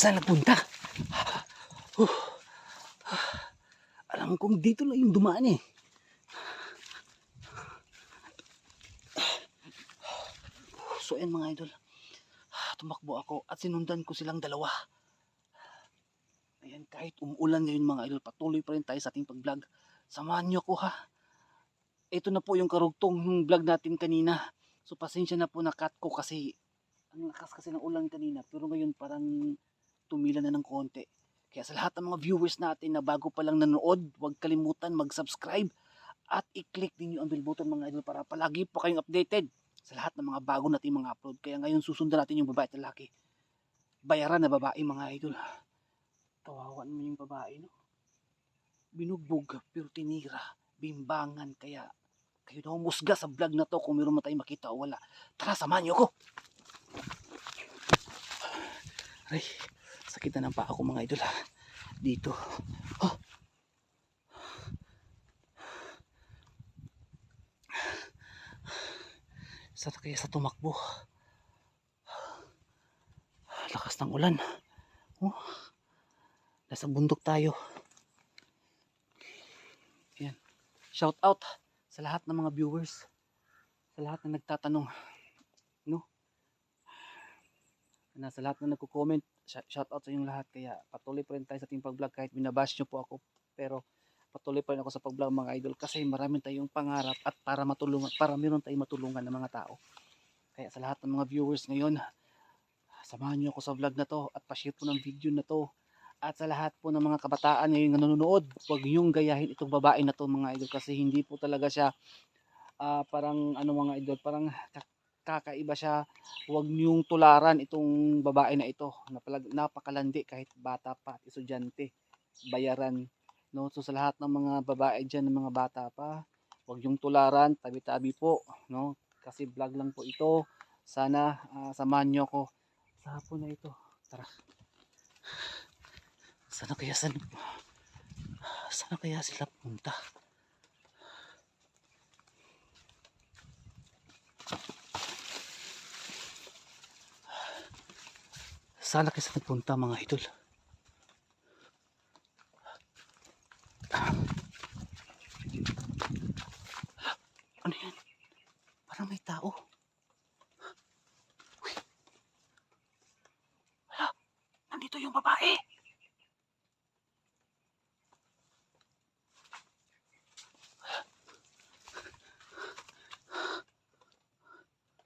saan nagpunta. Huh. Alam kong dito lang yung dumaan eh. So ayan mga idol. Tumakbo ako at sinundan ko silang dalawa. Ayan, kahit umuulan ngayon mga idol, patuloy pa rin tayo sa ating pag-vlog. Samahan niyo ako ha. Ito na po yung karugtong ng vlog natin kanina. So pasensya na po na cut ko kasi ang lakas kasi ng ulan kanina. Pero ngayon parang tumila na ng konti. Kaya sa lahat ng mga viewers natin na bago pa lang nanood, huwag kalimutan mag-subscribe at i-click din yung bell button mga idol para palagi po kayong updated sa lahat ng mga bago nating mga upload. Kaya ngayon susundan natin yung babae at lalaki. Bayaran na babae mga idol. Kawawa naman yung babae no. Binugbog pero tinira. Bimbangan kaya kayo na humusga sa vlog na to kung meron man tayong makita o wala. Tara, samahan niyo ako. Ay, sakit na ng paa ko mga idol ha. Dito. Oh. Sa kaya sa tumakbo. Lakas ng ulan. Oh. Nasa bundok tayo. Yan. Shout out sa lahat ng mga viewers. Sa lahat na nagtatanong. No? Na sa lahat na nagko-comment, shout out sa inyong lahat. Kaya patuloy pa rin tayo sa ating pag-vlog kahit binabash nyo po ako. Pero patuloy pa rin ako sa pag-vlog mga idol kasi marami tayong pangarap at para matulungan, para meron tayong matulungan ng mga tao. Kaya sa lahat ng mga viewers ngayon, samahan niyo ako sa vlog na to at pa-share po ng video na to. At sa lahat po ng mga kabataan ngayon na nanonood, huwag niyong gayahin itong babae na to mga idol kasi hindi po talaga siya ah, parang ano mga idol, parang kakaiba siya. Huwag niyong tularan itong babae na ito. Napalag, napakalandi kahit bata pa at estudyante. Bayaran. No? So sa lahat ng mga babae dyan, ng mga bata pa, huwag yung tularan, tabi-tabi po. No? Kasi vlog lang po ito. Sana ah, samahan niyo ako sa hapon na ito. Tara. Sana kaya san Sana kaya sila punta? Sana kaya sila punta mga idol? Ano yan? Parang may tao. Uy. Hala, nandito yung babae.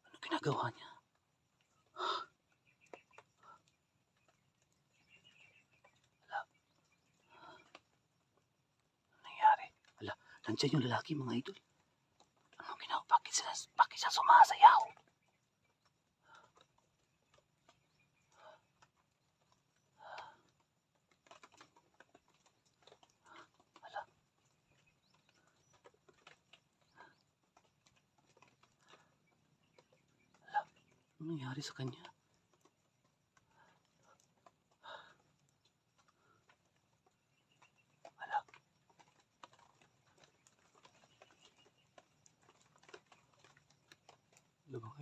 Ano ginagawa niya? Hala. Ano nangyari? Hala, nandiyan yung lalaki mga idol. Ano ginawa? Bakit sila, bakit siya sumasayaw? Ano nangyari sa kanya?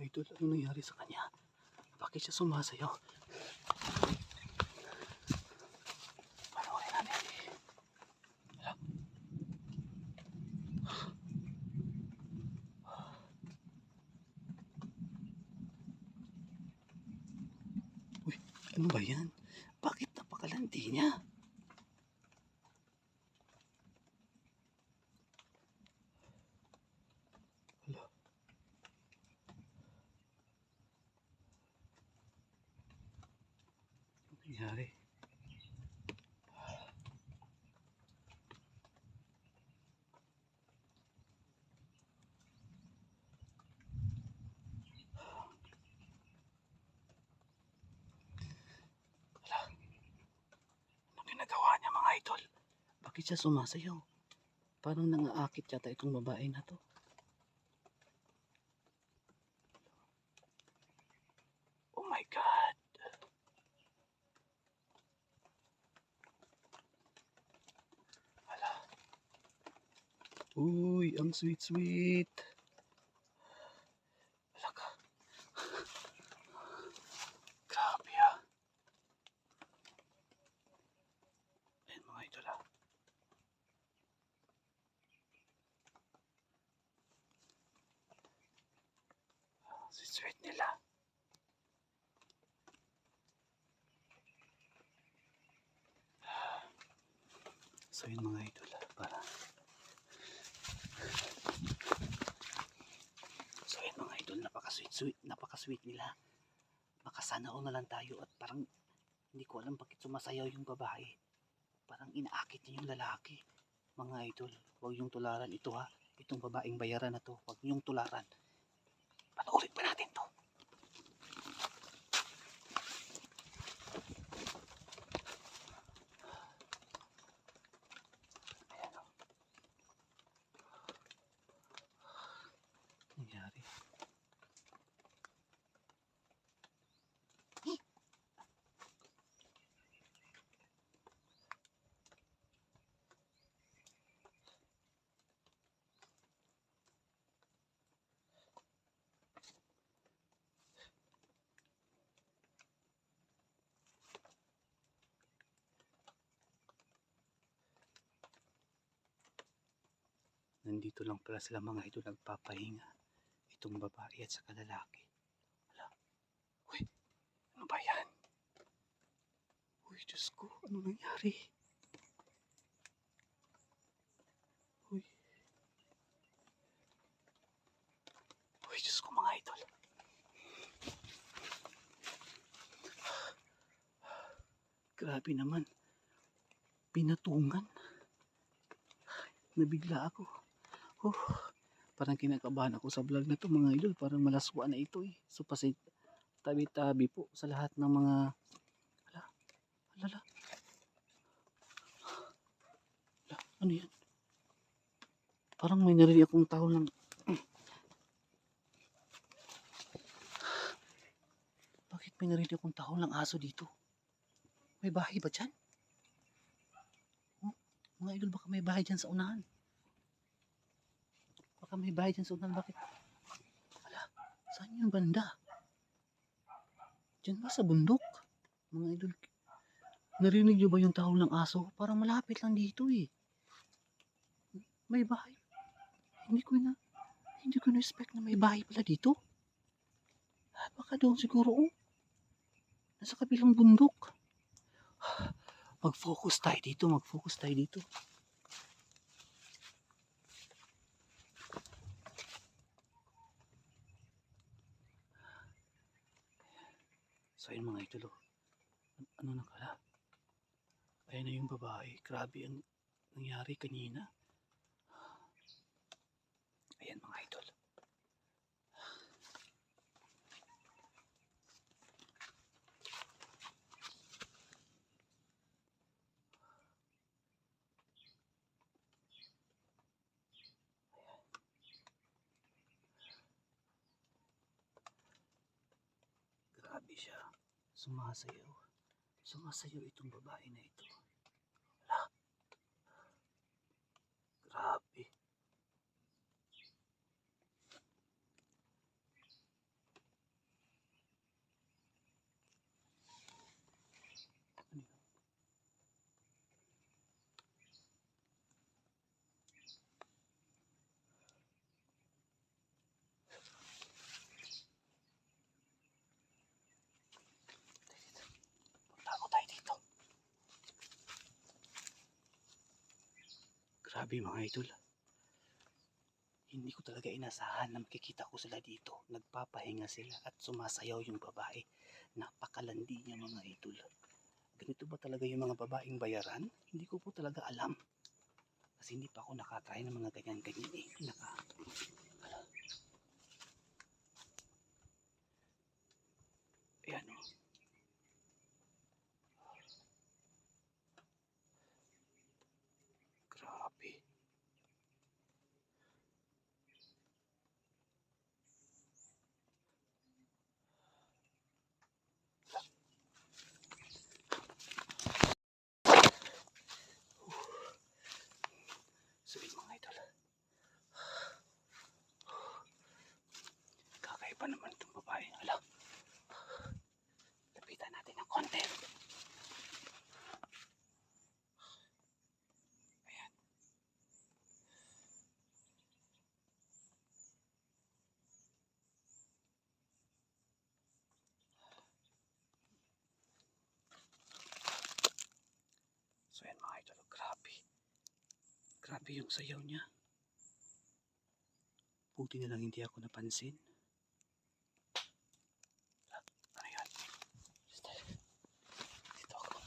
Idol, ano nangyari sa kanya? Bakit siya sumasayaw? Panoorin natin. Hala. Uy, ano ba yan? Bakit napakalandi niya? Hala. Ano nangyari? Hala. Ano ginagawa niya mga idol? Bakit siya sumasayaw? Parang nangaakit yata itong babae na to. Oh my God. Hala. Uy, ang sweet-sweet. Hala ka. Grabe ah. Sweet sweet nila. So yun mga idol, ah, para So yun mga idol, napaka-sweet sweet, napaka-sweet nila. Makasana na lang tayo at parang hindi ko alam bakit sumasayaw yung babae. Parang inaakit niya yung lalaki. Mga idol, huwag yung tularan ito ha. Itong babaeng bayaran na to, huwag yung tularan. Panoorin pa natin to. Ayan o. Nangyari. Nandito lang pala sila mga ito nagpapahinga. Itong babae at saka lalaki. Wala. Uy, ano ba yan? Uy, Diyos ko, ano nangyari? Uy. Uy, Diyos ko mga idol. Grabe naman. Pinatungan. Nabigla ako. Oh, parang kinakabahan ako sa vlog na to mga idol. Parang malaswa na ito eh. So pasi tabi-tabi po sa lahat ng mga ala, alala. Ala, ano yan? Parang may narinig akong tao lang. Bakit may narinig akong tao lang aso dito? May bahay ba dyan? Oh, mga idol, baka may bahay dyan sa unahan. Baka may bahay dyan sa unahan. Bakit? Wala. Saan yung banda? Diyan ba sa bundok? Mga idol. Narinig nyo ba yung tahol ng aso? Parang malapit lang dito eh. May bahay. Hindi ko na, hindi ko na-expect na may bahay pala dito. Ah, Baka doon siguro oh. Nasa kabilang bundok. Mag-focus tayo dito, mag-focus tayo dito. So ayun mga idol, oh. An- ano na kala? Ayun na yung babae. Grabe ang nangyari kanina. Ayan mga idol. Grabe siya. Sumasayaw. Sumasayaw itong babae na ito. Wala. Grabe. Grabe mga idol. Hindi ko talaga inasahan na makikita ko sila dito. Nagpapahinga sila at sumasayaw yung babae. Napakalandi niya mga idol. Ganito ba talaga yung mga babaeng bayaran? Hindi ko po talaga alam. Kasi hindi pa ako nakatry ng mga ganyan-ganyan eh. Naka... Ala. Ayan o. Grabe. So yun mga idol. Kakaiba naman itong babae. Hala. Lapitan natin ng konti. Ayan. Ayan mga idol, grabe. Grabe yung sayaw niya. Buti na lang hindi ako napansin. Ah, Ano yan? Basta, Dito ako.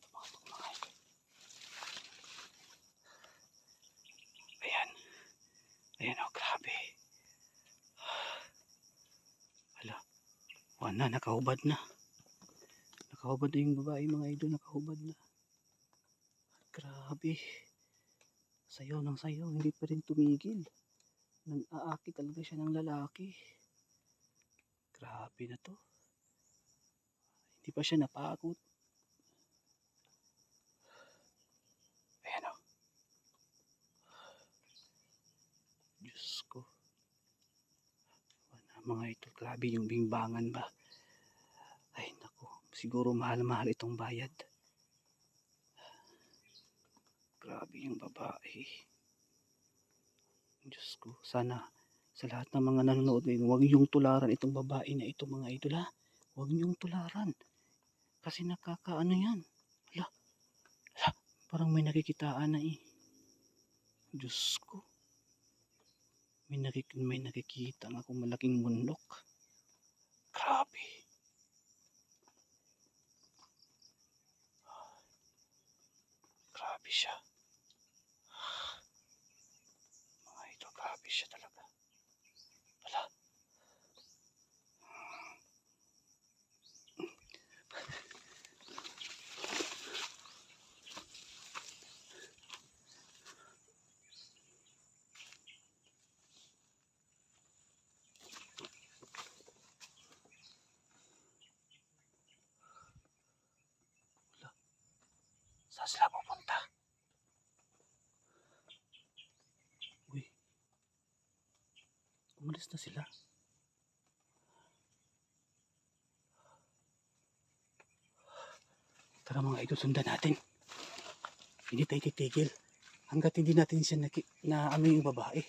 Tumakbo mga idol. Ayan. Ayan oh, grabe. Hala. Wala, nakahubad na. Nakahubad na yung babae mga idol, nakahubad na. Grabe. Sayaw ng sayaw, hindi pa rin tumigil. Nang aaki talaga siya ng lalaki. Grabe na to. Hindi pa siya napagod. Ayan o. Diyos ko. Mga ito. Grabe yung bimbangan ba. Siguro mahal-mahal itong bayad. Grabe yung babae. Diyos ko. Sana sa lahat ng mga nanonood ngayon, huwag niyong tularan itong babae na ito mga idol ha. Huwag niyong tularan. Kasi nakakaano yan. Hala. Hala. Parang may nakikitaan na eh. Diyos ko. May, nakik may nakikita nga akong malaking bundok. Grabe. Grabe siya. Mga ito, grabe siya talaga. Wala. Saan sila pupunta? Uy. Umalis na sila. Tara mga idol, sundan natin. Hindi tayo titigil. Hanggat hindi natin siya naki, na ano yung babae.